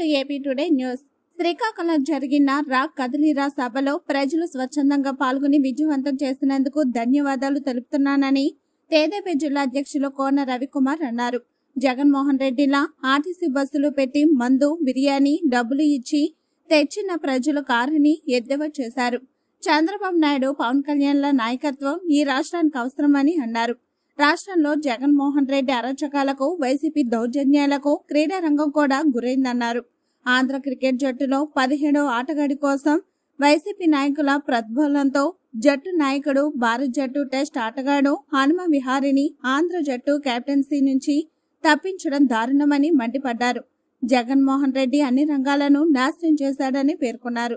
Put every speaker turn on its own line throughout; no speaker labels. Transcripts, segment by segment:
To AP today news. Srikakulam జరిగిన రా కదిలిరా సభలో ప్రజలు స్వచ్ఛందంగా పాల్గొని విజయవంతం చేసినందుకు ధన్యవాదాలు తెలుపుతున్నానని తేదేపే జిల్లా అధ్యక్షులు కోన రవికుమార్ అన్నారు. జగన్మోహన్ రెడ్డిలా ఆర్టీసీ బస్సులు పెట్టి మందు బిర్యానీ డబ్బులు ఇచ్చి తెచ్చిన ప్రజలు కారుని ఎద్దేవా చేశారు. చంద్రబాబు నాయుడు పవన్ కళ్యాణ్ల నాయకత్వం ఈ రాష్ట్రానికి అవసరమని అన్నారు. రాష్ట్రంలో జగన్మోహన్ రెడ్డి అరాచకాలకు వైసీపీ దౌర్జన్యాలకు క్రీడా రంగం కూడా గురైందన్నారు. ఆంధ్ర క్రికెట్ జట్టులో పదిహేడో ఆటగాడి కోసం వైసీపీ నాయకుల ప్రతిబలంతో జట్టు నాయకుడు భారత్ జట్టు టెస్ట్ ఆటగాడు హనుమ విహారిని ఆంధ్ర జట్టు కెప్టెన్సీ నుంచి తప్పించడం దారుణమని మండిపడ్డారు. జగన్మోహన్ రెడ్డి అన్ని రంగాలను నాశనం చేశాడని పేర్కొన్నారు.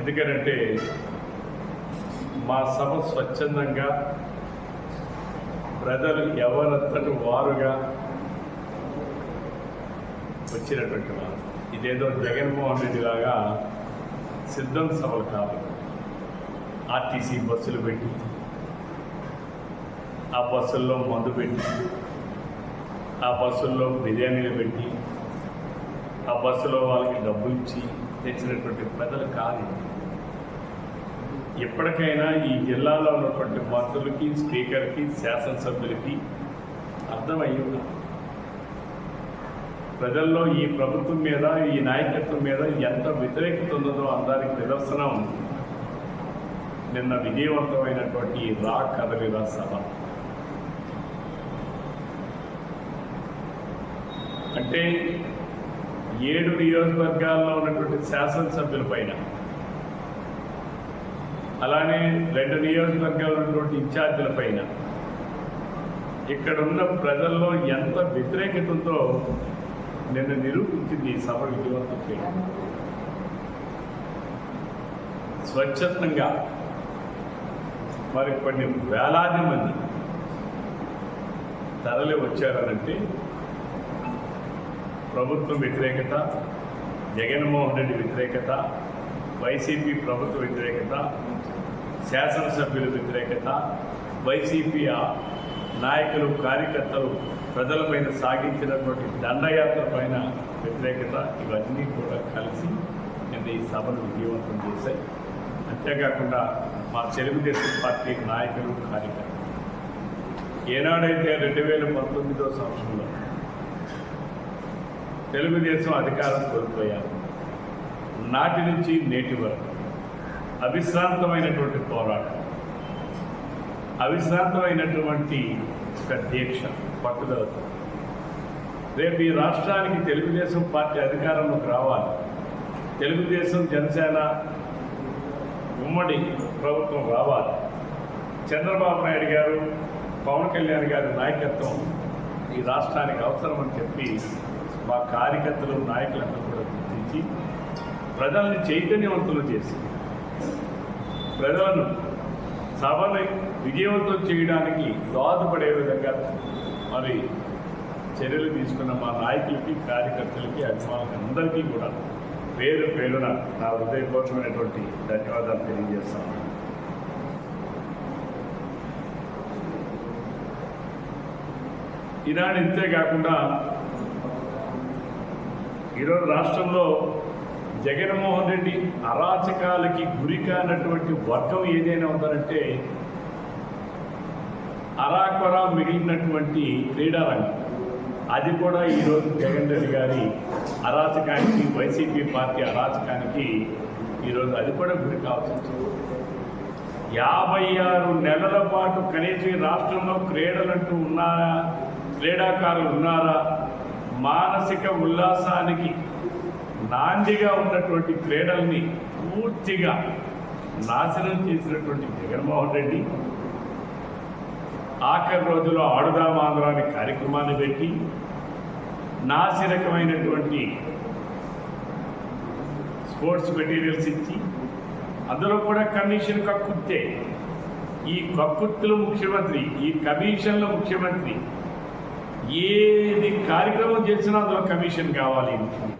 ఎందుకంటే మా సభ స్వచ్ఛందంగా ప్రజలు ఎవరంతటి వారుగా వచ్చినటువంటి వారు. ఇదేదో జగన్మోహన్ రెడ్డి లాగా సిద్ధం సభలు కాదు. ఆర్టీసీ బస్సులు పెట్టి ఆ బస్సుల్లో మందు పెట్టి ఆ బస్సుల్లో బిర్యానీలు పెట్టి ఆ బస్సులో వాళ్ళకి డబ్బులు ఇచ్చి తెచ్చినటువంటి ప్రజలు కాదు. ఎప్పటికైనా ఈ జిల్లాలో ఉన్నటువంటి మంత్రులకి స్పీకర్కి శాసనసభ్యులకి అర్థమయ్యి ప్రజల్లో ఈ ప్రభుత్వం మీద ఈ నాయకత్వం మీద ఎంత వ్యతిరేకత ఉన్నదో అందరికి నిదర్శనం. నిన్న విజయవంతమైనటువంటి ఈ రా కదలిరా సభ. అంటే ఏడు నియోజకవర్గాల్లో ఉన్నటువంటి శాసనసభ్యుల పైన అలానే రెండు నియోజకవర్గాల్లో ఉన్నటువంటి ఇన్ఛార్జీల పైన ఇక్కడ ఉన్న ప్రజల్లో ఎంత వ్యతిరేకత ఉందో నిన్న నిరూపించింది ఈ సభ విజయవంతం చేయడం. స్వచ్ఛందంగా మరి కొన్ని వేలాది మంది తరలి వచ్చారనంటే ప్రభుత్వం వ్యతిరేకత జగన్మోహన్ రెడ్డి వ్యతిరేకత వైసీపీ ప్రభుత్వ వ్యతిరేకత శాసనసభ్యుల వ్యతిరేకత వైసీపీ ఆ నాయకులు కార్యకర్తలు ప్రజలపైన సాగించినటువంటి దండయాత్ర పైన వ్యతిరేకత ఇవన్నీ కూడా కలిసి నిన్న ఈ సభను విజయవంతం చేశాయి. అంతేకాకుండా మా తెలుగుదేశం పార్టీ నాయకులు కార్యకర్తలు. ఏనాడైతే రెండు వేల పంతొమ్మిదో సంవత్సరంలో తెలుగుదేశం అధికారం కోల్పోయారు నాటి నుంచి నేటి వరకు అవిశ్రాంతమైనటువంటి పోరాటం అవిశ్రాంతమైనటువంటి ఒక దీక్ష పట్టుదలతో. రేపు ఈ రాష్ట్రానికి తెలుగుదేశం పార్టీ అధికారంలోకి రావాలి. తెలుగుదేశం జనసేన ఉమ్మడి ప్రభుత్వం రావాలి. చంద్రబాబు నాయుడు గారు పవన్ కళ్యాణ్ గారి నాయకత్వం ఈ రాష్ట్రానికి అవసరమని చెప్పి మా కార్యకర్తలు నాయకులందరూ కూడా గుర్తించి ప్రజల్ని చైతన్యవంతులు చేసి ప్రజలను సభను విజయవంతం చేయడానికి దోహదపడే విధంగా మరి చర్యలు తీసుకున్న మా నాయకులకి కార్యకర్తలకి అభిమానులకి అందరికీ కూడా పేరు పేరున నా హృదయపూర్వకమైనటువంటి ధన్యవాదాలు తెలియజేస్తాను. ఈనాడు ఇంతే కాకుండా ఈరోజు రాష్ట్రంలో జగన్మోహన్ రెడ్డి అరాచకాలకి గురి కానటువంటి వర్గం ఏదైనా ఉందంటే అరాకొరా మిగిలినటువంటి క్రీడారంగం. అది కూడా ఈరోజు జగన్ రెడ్డి గారి అరాచకానికి వైసీపీ పార్టీ అరాచకానికి ఈరోజు అది కూడా గురి కావాల్సి వచ్చింది యాభై ఆరు నెలల పాటు కనీసం ఈ రాష్ట్రంలో క్రీడలంటూ ఉన్నారా క్రీడాకారులు ఉన్నారా? మానసిక ఉల్లాసానికి నాందిగా ఉన్నటువంటి క్రీడల్ని పూర్తిగా నాశనం చేసినటువంటి జగన్మోహన్ రెడ్డి ఆఖరి రోజులో ఆడుదామాంధ్ర అనే కార్యక్రమాన్ని పెట్టి నాసిరకమైనటువంటి స్పోర్ట్స్ మెటీరియల్స్ ఇచ్చి అందులో కూడా కమిషన్ కక్కుర్తే ఈ కక్కుర్తుల ముఖ్యమంత్రి ఈ కమిషన్ల ముఖ్యమంత్రి ఏది కార్యక్రమం చేసినా అందులో కమిషన్ కావాలి.